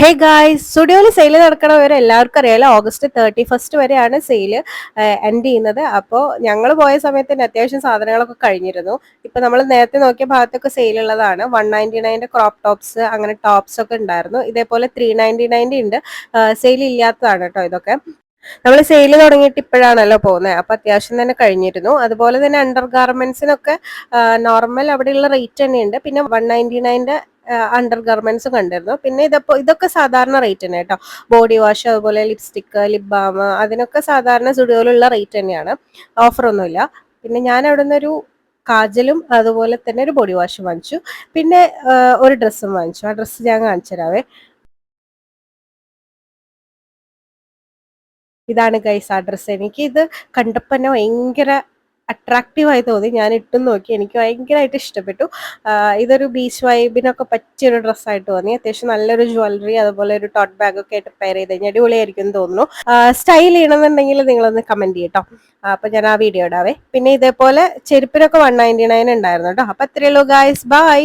Hey guys സ്റ്റുഡിയോയിൽ sale നടക്കണവരെ എല്ലാവർക്കും അറിയാലോ? ഓഗസ്റ്റ് തേർട്ടി ഫസ്റ്റ് വരെയാണ് സെയിൽ എൻഡ് ചെയ്യുന്നത്. അപ്പോൾ ഞങ്ങൾ പോയ സമയത്ത് തന്നെ അത്യാവശ്യം സാധനങ്ങളൊക്കെ കഴിഞ്ഞിരുന്നു. ഇപ്പം നമ്മൾ നേരത്തെ നോക്കിയ ഭാഗത്തൊക്കെ സെയിൽ ഉള്ളതാണ്. One ninety nine crop tops അങ്ങനെ ടോപ്സ് ഒക്കെ ഉണ്ടായിരുന്നു. ഇതേപോലെ ത്രീ നയന്റി നയന്റെ ഉണ്ട് സെയിൽ ഇല്ലാത്തതാണ് കേട്ടോ ഇതൊക്കെ. നമ്മൾ സെയിൽ തുടങ്ങിയിട്ട് ഇപ്പോഴാണല്ലോ പോകുന്നത്. അപ്പൊ അത്യാവശ്യം തന്നെ കഴിഞ്ഞിരുന്നു. അതുപോലെ തന്നെ അണ്ടർ ഗാർമെന്റ്സിനൊക്കെ നോർമൽ അവിടെയുള്ള റേറ്റ് തന്നെയുണ്ട്. പിന്നെ one ninety nine under garments കണ്ടിരുന്നു. പിന്നെ ഇതപ്പോ ഇതൊക്കെ സാധാരണ റേറ്റ് തന്നെ കേട്ടോ ബോഡി വാഷ് അതുപോലെ ലിപ്സ്റ്റിക്ക് ലിപ് ബാം അതിനൊക്കെ സാധാരണ സ്റ്റുഡിയോയിലുള്ള റേറ്റ് തന്നെയാണ്. ഓഫറൊന്നുമില്ല പിന്നെ ഞാൻ അവിടെ നിന്നൊരു കാജലും അതുപോലെ തന്നെ ഒരു ബോഡി വാഷും വാങ്ങിച്ചു. പിന്നെ ഒരു ഡ്രസ്സും വാങ്ങിച്ചു. ആ ഡ്രസ്സ് ഞാൻ കാണിച്ചു തരാവേ. ഇതാണ് ഗൈസ് ആ ഡ്രസ്സ് എനിക്ക് ഇത് കണ്ടപ്പോൾ ഭയങ്കര അട്രാക്റ്റീവ് ആയി തോന്നി. ഞാൻ ഇട്ടും നോക്കി. എനിക്ക് ഭയങ്കരമായിട്ട് ഇഷ്ടപ്പെട്ടു. ഇതൊരു ബീച്ച് വൈബിനൊക്കെ പറ്റിയൊരു ഡ്രസ്സായിട്ട് തോന്നി. അത്യാവശ്യം നല്ലൊരു ജ്വല്ലറി അതുപോലെ ഒരു ടോട്ട് ബാഗ് ഒക്കെ ആയിട്ട് പെയർ ചെയ്ത് കഴിഞ്ഞാൽ അടിപൊളിയായിരിക്കും തോന്നുന്നു. സ്റ്റൈൽ ചെയ്യണമെന്നുണ്ടെങ്കിൽ നിങ്ങളൊന്ന് കമന്റ് ചെയ്യട്ടോ അപ്പൊ ഞാൻ ആ വീഡിയോ ഇടാവേ. പിന്നെ ഇതേപോലെ ചെരുപ്പിനൊക്കെ വൺ നയന്റി നയൻ ഉണ്ടായിരുന്നു കേട്ടോ അപ്പൊ അത്രയുള്ളൂ ഗായ്സ് ബൈ